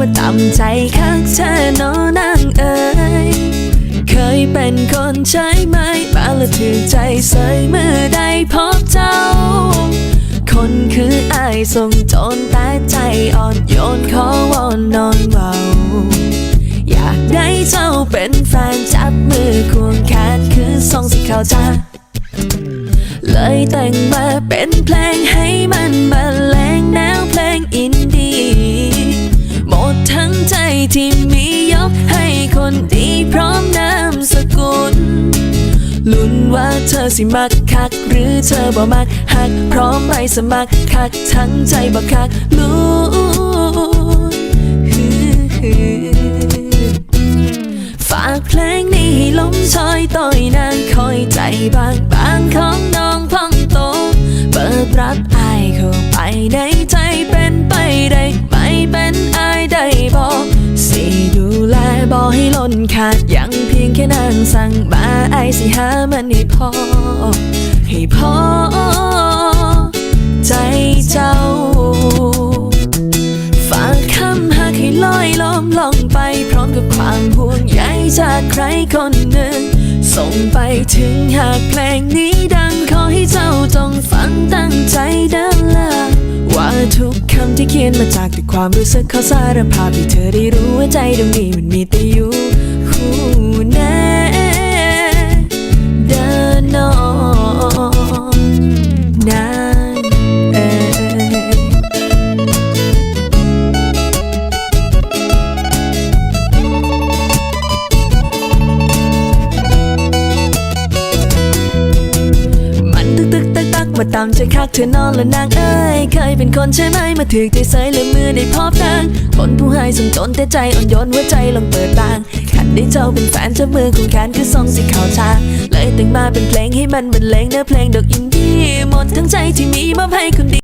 ว่าตามใจคักเธอโนนางเอ๋ยเคยเป็นคนใช้ไหมมาละถือใจใส่เมื่อได้พบเจ้า คนคืออายส่งจนแต่ใจอ่อนโยนขอวอนนอนเบาอยากได้เจ้าเป็นแฟนจับมือควงแขนคือส่งสิเข้าใจเลยแต่งมาเป็นเพลงให้มันบรรเลง ที่มียกให้คนดีพร้อมนามสกุล ลุ้นว่าเธอสิมักคัก หรือเธอบ่มักหัก พร้อมไปสมัครคักทั้งใจบ่คักลุ้นฝากเพลงนี้ให้ลมชอยต่อยนางคอยใจบางบางของน้องพังโต เปิดรับอายเข้าไปในใจเป็นไปได้ไม่เป็นอาย ให้ล้นขาดยังเพียงแค่นางสั่งมาไอสิหามันให้พอ ให้พอ ใจเจ้า ฝากคำหักให้ลอยล้มลองไป พร้อมกับความห่วงใยจากใครคนหนึ่ง ส่งไปถึงหากเพลงนี้ดังขอให้เจ้าจงฟังตั้งใจเดินละว่าทุกคำที่เขียนมาจาก ความรู้สึกเขาสารภาพให้เธอได้รู้ว่าใจดวงนี้มันมีแต่อยู่ มาตามใจคักเธอนอนและนางเอ้ยเคยเป็นคนใช่ไหมมาถือใจใส่เละมือได้พบนางคนผู้ให้ส่งจนแต่ใจอ่อนโยนหัวใจลองเปิดบางขันได้เจ้าเป็นแฟนเจ้ามือของแขนคือทรงสิเข้าทาเลยแต่งมาเป็นเพลงให้มันบรรเลงเนื้อเพลงดอกอินดี้หมดทั้งใจที่มีมอบให้คนดี